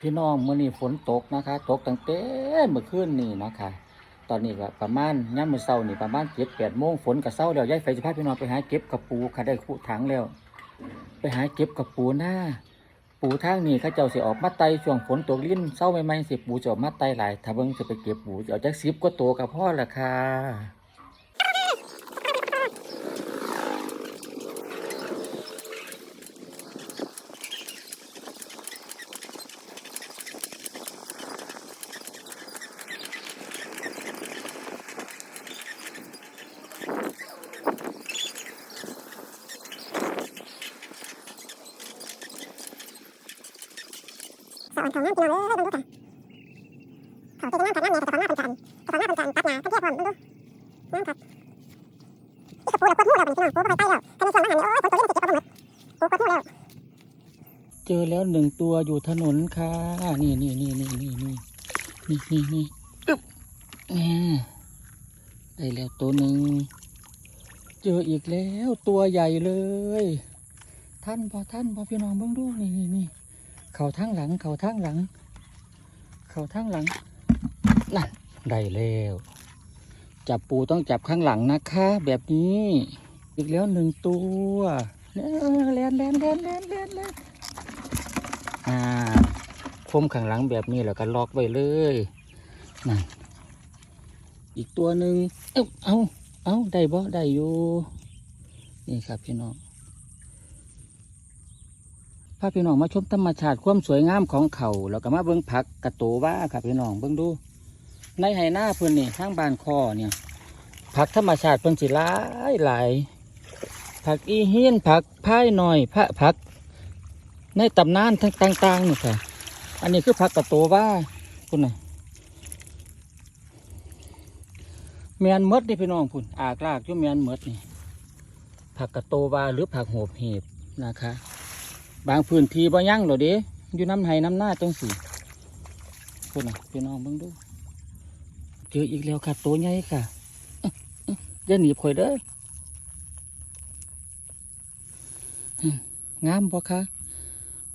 พี่น้องเมื่อนี้ฝนตกนะคะ ตกตั้งแต่เมื่อคืนนี่นะคะ ตอนนี้ก็ประมาณย่ามมื้อเช้านี่ประมาณเจ็ดแปดโมงฝนก็เช้าแล้วย้ายไฟสิพาพี่น้องไปหาเก็บกระปูค่ะได้คู่ถังแล้ว ไปหาเก็บกระปูหน้า ปูทางนี้เขาเจ้าสิออกมาไต่ช่วงฝนตกลิ้นเช้าใหม่ๆสิปูจะออกมาไต่หลายถ้าเบิ่งสิไปเก็บปูจะเอาจักสิบก็ตัวกับพ่อละค่ะ สอนของน้ำกินเอาเลยเบิ่งดูค่ะเขาจะน้ำขัดน้ำเนี่ยแต่ของน้ำเป็นกันแต่ของน้ำเป็นกันตัดหนาตัดแกพร้อมเบิ่งดูน้ำขัดที่กระปูเรากดหูเราเป็นพี่น้องปูก็ไปใต้แล้วกันในส่วนมันหันเนี่ยโอ้ยฝนตกยังจะเก็บเอาหมดปูกดหูแล้ว เจอแล้วหนึ่งตัวอยู่ถนนค่ะนี่นี่นี่นี่นี่นี่นี่นี่นี่อึ๊บได้แล้วตัวหนึ่งเจออีกแล้วตัวใหญ่เลย ท่านพอท่านพอพี่น้องเบิ่งดูนี่นี่นี่ เข่าทั้งหลัง เข่าทั้งหลัง เข่าทั้งหลังนั่นได้แล้วจับปูต้องจับข้างหลังนะคะ แบบนี้ อีกแล้วหนึ่งตัวแลนแลนแลนแลนแลนแลนอ่าคมข้างหลังแบบนี้แล้วก็ล็อกไว้เลยนั่นอีกตัวหนึ่งเอ้าเอาเอาได้บ่ได้อยู่นี่ครับพี่น้อง พาพี่น้องมาชมธรรมชาติความสวยงามของเขาแล้วก็มาเบิ้งผักกระโตว่าครับพี่น้องเบิ้งดู ในไหหน้าเพื่นนี่ทางบานคอเนี่ยผักธรรมชาติเพิ่นสิหลายหลายผักอีเฮียนผักพายหน่อยผักผัก ในตำนานทั้งต่างๆนี่ค่ะ อันนี้คือผักกระโตว่าคุณน่ะแมนเมดนี่พี่น้องพุ่นอากลากยู่แมนเมดนี่ผักกระโตว่าหรือผักโหบเห็บนะคะ บางพื้นที่บ่ยั่งหรอเด้อยู่น้ำไห้น้ำหน้าจังสีคุณน่ะพี่น้องเบิ่งดูเจออีกแล้วค่ะตัวใหญ่ค่ะอื้ออื้ออย่าหนีบข่อยเด้องามบ่คะ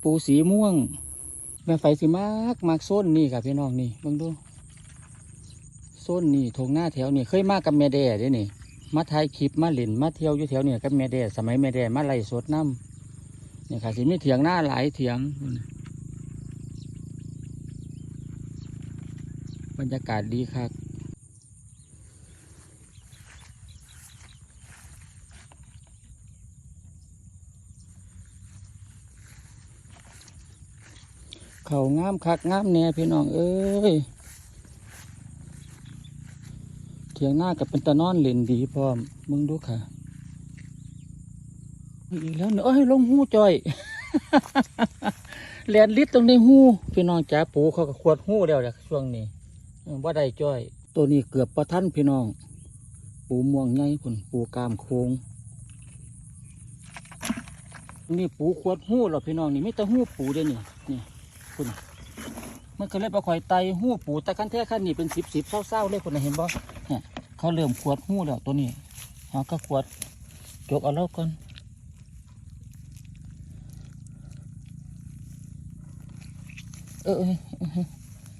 ปูสีม่วง แม่ไฟสีมากมากโซนนี่ค่ะพี่น้องนี่เบิ่งดูโซนนี่ทงหน้าแถวนี่เคยมากับแม่แด่เด้นี่ มาถ่ายคลิปมาเล่นมาเที่ยวอยู่แถวเนี่ยกับแม่แด่สมัยแม่แด่มาไล่สดน้ำ นี่ค่ะสิมีเถียงหน้าหลายเถียง บรรยากาศดีครับเขางามคักงามแน่พี่น้องเอ้ยเถียงหน้ากับเป็นตะนอนเล่นดีพร้อม มึงดูค่ะ อีกแล้วเนอะเอ้ยลงหูจ่อยแลนลิดตรงในหูพี่น้องจ๋าปูเขาก็ขวดหูแล้วจากช่วงนี้ว่าได้จ้อย ตัวนี้เกือบประทันพี่น้อง ปูม่วงใหญ่พุ่นปูกามโค้งนี่ปูขวดหูแล้วพี่น้องนี่ไม่แต่หูปูเด้นี่นี่คุณมันก็เลยไปคอยไตหูปูแต่ขั้นแท้ขั้นนี้เป็นสิบสิบเศร้าๆเลยคุณน่ะเห็นบ่เนี่ยเขาเริ่มขวดหูแล้วตัวนี้เขาก็ขวดจกเอาแล้วก่อน เออ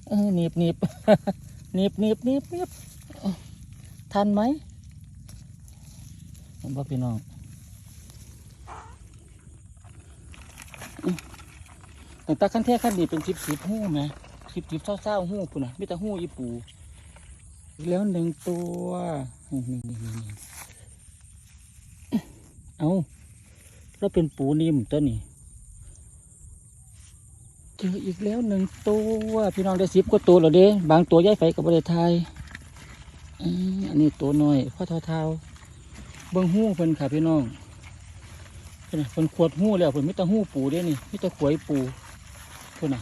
เออหนีบหนีบหนีบหนีบหนีบหนีบทันไหมบ่พี่น้องแต่ตาขั้นแท้ขั้นนี้เป็นสิบสิบหู้ไหมสิบสิบเศร้าเศร้าหู้ปุ่นนะมีแต่หู้อีปูแล้วหนึ่งตัวนี่นี่นี่นี่นี่เอาแล้วเป็นปูนิ่มตัวนี้ เจออีกแล้วหนึ่งตัวพี่น้องได้สิบกว่าตัวแล้วเด้บางตัวย้ายไฟกับบริไทยอันนี้ตัวน้อยพ่อเทาเท่าๆเบิ้งหู้เพิ่นค่ะพี่น้องเพิ่นขวดหู้แล้วเพิ่นมิตรหู้ปูเด้นี่มิตรขวยปูเพิ่นน่ะ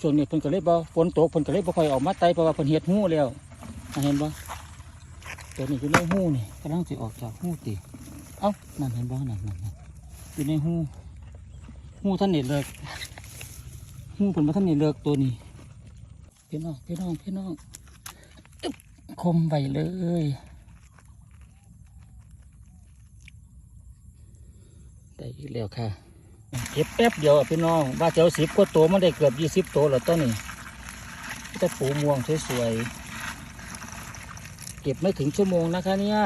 ส่วนนี้เพิ่นก็เลยบ่ฝนตกเพิ่นก็เลยบ่ค่อยออกมาไตเพราะว่าเพิ่นเฮ็ดหู้แล้วเห็นบ่ตัวนี้อยู่ในหู้นี่กำลังสิออกจากหู้ติเอ้านั่นเห็นบ่นั่นนั่นนั่นอยู่ในหู้หู้ท่านเน็ตเลย หูผลมาท่านนี่เลิกตัวนี้พี่น้องพี่น้องพี่น้องคมไปเลยได้อีกแล้วค่ะเก็บแป๊บเดียวพี่น้องว่าเจะเอาสิบกว่าตัวมันได้เกือบยี่สิบตัวแล้วต้นนี่แต่ปูม่วงสวยๆเก็บไม่ถึงชั่วโมงนะคะเนี่ย